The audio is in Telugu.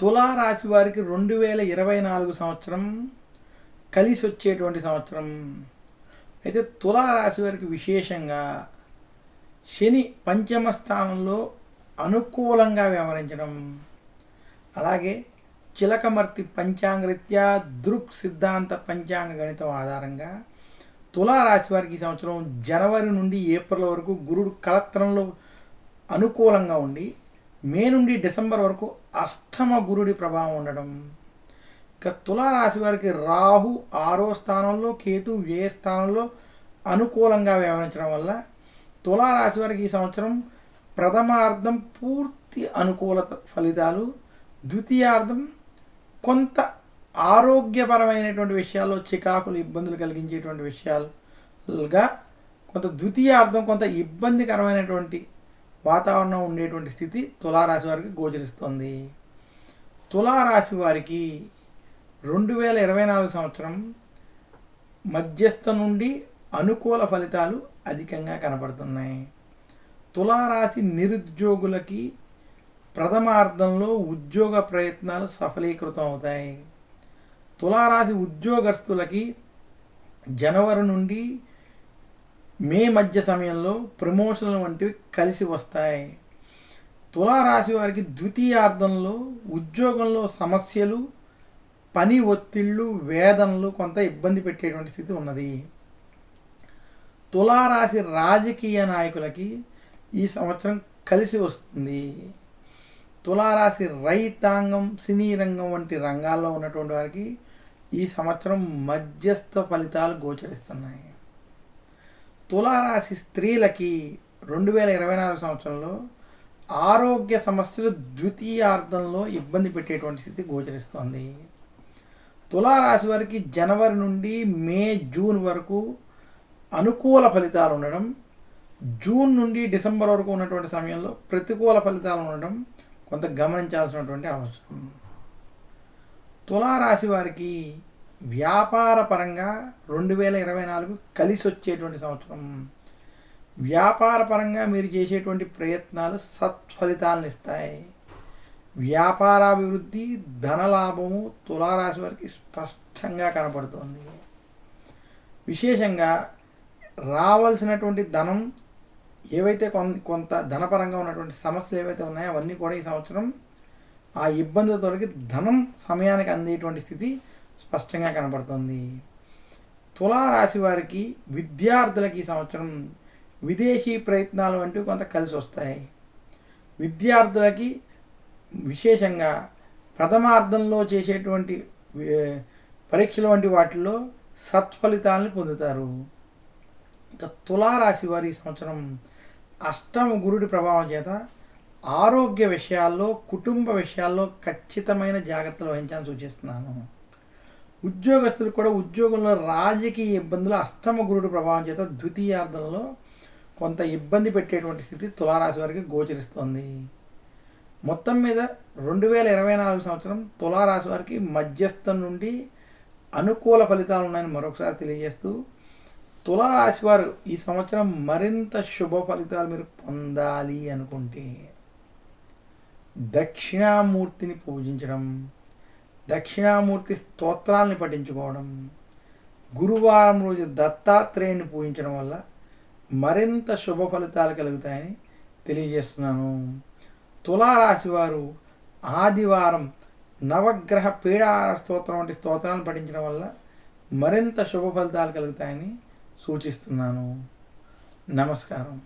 తులారాశి వారికి రెండు వేల ఇరవై నాలుగు సంవత్సరం కలిసి వచ్చేటువంటి సంవత్సరం. అయితే తులారాశి వారికి విశేషంగా శని పంచమ స్థానంలో అనుకూలంగా వ్యవహరించడం. అలాగే చిలకమర్తి పంచాంగరీత్యా దృక్ సిద్ధాంత పంచాంగ గణితం ఆధారంగా తులారాశి వారికి ఈ సంవత్సరం జనవరి నుండి ఏప్రిల్ వరకు గురుడు కళత్రంలో అనుకూలంగా ఉండి మే నుండి డిసెంబర్ వరకు అష్టమ గురుడి ప్రభావం ఉండడం. ఇక తులారాశి వారికి రాహు ఆరో స్థానంలో కేతు వ్యయ స్థానంలో అనుకూలంగా వ్యవహరించడం వల్ల తులారాశి వారికి ఈ సంవత్సరం ప్రథమార్థం పూర్తి అనుకూలత ఫలితాలు ద్వితీయార్థం కొంత ఆరోగ్యపరమైనటువంటి విషయాల్లో చికాకులు ఇబ్బందులు కలిగించేటువంటి విషయాలుగా కొంత ద్వితీయార్థం కొంత ఇబ్బందికరమైనటువంటి వాతావరణం ఉండేటువంటి స్థితి తులారాశి వారికి గోచరిస్తుంది. తులారాశి వారికి రెండు వేల ఇరవై నాలుగు సంవత్సరం మధ్యస్థ నుండి అనుకూల ఫలితాలు అధికంగా కనపడుతున్నాయి. తులారాశి నిరుద్యోగులకి ప్రథమార్థంలో ఉద్యోగ ప్రయత్నాలు సఫలీకృతం అవుతాయి. తులారాశి ఉద్యోగస్తులకి జనవరి నుండి మే మధ్య సమయంలో ప్రమోషన్లు వంటివి కలిసి వస్తాయి. తులారాశి వారికి ద్వితీయార్థంలో ఉద్యోగంలో సమస్యలు పని ఒత్తిళ్ళు వేదనలు కొంత ఇబ్బంది పెట్టేటువంటి స్థితి ఉన్నది. తులారాశి రాజకీయ నాయకులకి ఈ సంవత్సరం కలిసి వస్తుంది. తులారాశి రైతాంగం సినీ రంగం వంటి రంగాల్లో ఉన్నటువంటి వారికి ఈ సంవత్సరం మధ్యస్థ ఫలితాలు గోచరిస్తున్నాయి. తులారాశి స్త్రీలకి రెండు వేల ఇరవై నాలుగు సంవత్సరంలో ఆరోగ్య సమస్యలు ద్వితీయార్థంలో ఇబ్బంది పెట్టేటువంటి స్థితి గోచరిస్తోంది. తులారాశి వారికి జనవరి నుండి మే జూన్ వరకు అనుకూల ఫలితాలు ఉండడం జూన్ నుండి డిసెంబర్ వరకు ఉన్నటువంటి సమయంలో ప్రతికూల ఫలితాలు ఉండడం కొంత గమనించాల్సినటువంటి అవసరం. తులారాశి వారికి వ్యాపార పరంగా రెండు వేల ఇరవై నాలుగు కలిసి వచ్చేటువంటి సంవత్సరం. వ్యాపార పరంగా మీరు చేసేటువంటి ప్రయత్నాలు సత్ఫలితాలను ఇస్తాయి. వ్యాపారాభివృద్ధి ధనలాభము తులారాశి వారికి స్పష్టంగా కనపడుతుంది. విశేషంగా రావాల్సినటువంటి ధనం ఏవైతే కొన్ కొంత ధనపరంగా ఉన్నటువంటి సమస్యలు ఏవైతే ఉన్నాయో అవన్నీ కూడా ఈ సంవత్సరం ఆ ఇబ్బందులతో ధనం సమయానికి అందేటువంటి స్థితి స్పష్టంగా కనపడుతుంది. తులారాశి వారికి విద్యార్థులకి ఈ సంవత్సరం విదేశీ ప్రయత్నాలు వంటివి కొంత కలిసి వస్తాయి. విద్యార్థులకి విశేషంగా ప్రథమార్థంలో చేసేటువంటి పరీక్షలు వంటి వాటిల్లో సత్ఫలితాలను పొందుతారు. తులారాశి వారి సంవత్సరం అష్టమ గురుడి ప్రభావం చేత ఆరోగ్య విషయాల్లో కుటుంబ విషయాల్లో ఖచ్చితమైన జాగ్రత్తలు వహించాలని సూచిస్తున్నాను. ఉద్యోగస్తులు కూడా ఉద్యోగంలో రాజకీయ ఇబ్బందులు అష్టమ గురుడు ప్రభావం చేత ద్వితీయార్థంలో కొంత ఇబ్బంది పెట్టేటువంటి స్థితి తులారాశి వారికి గోచరిస్తోంది. మొత్తం మీద రెండు వేల ఇరవై నాలుగు సంవత్సరం తులారాశి వారికి మధ్యస్థం నుండి అనుకూల ఫలితాలు ఉన్నాయని మరొకసారి తెలియజేస్తూ తులారాశి వారు ఈ సంవత్సరం మరింత శుభ ఫలితాలు మీరు పొందాలి అనుకుంటే దక్షిణామూర్తిని పూజించడం దక్షిణామూర్తి స్తోత్రాలని పఠించుకోవడం గురువారం రోజు దత్తాత్రేయుని పూజించడం వల్ల మరింత శుభ ఫలితాలు కలుగుతాయని తెలియజేస్తున్నాను. తులారాశి వారు ఆదివారం నవగ్రహ పీడార స్తోత్రం వంటి స్తోత్రాలను పఠించడం వల్ల మరింత శుభ ఫలితాలు కలుగుతాయని సూచిస్తున్నాను. నమస్కారం.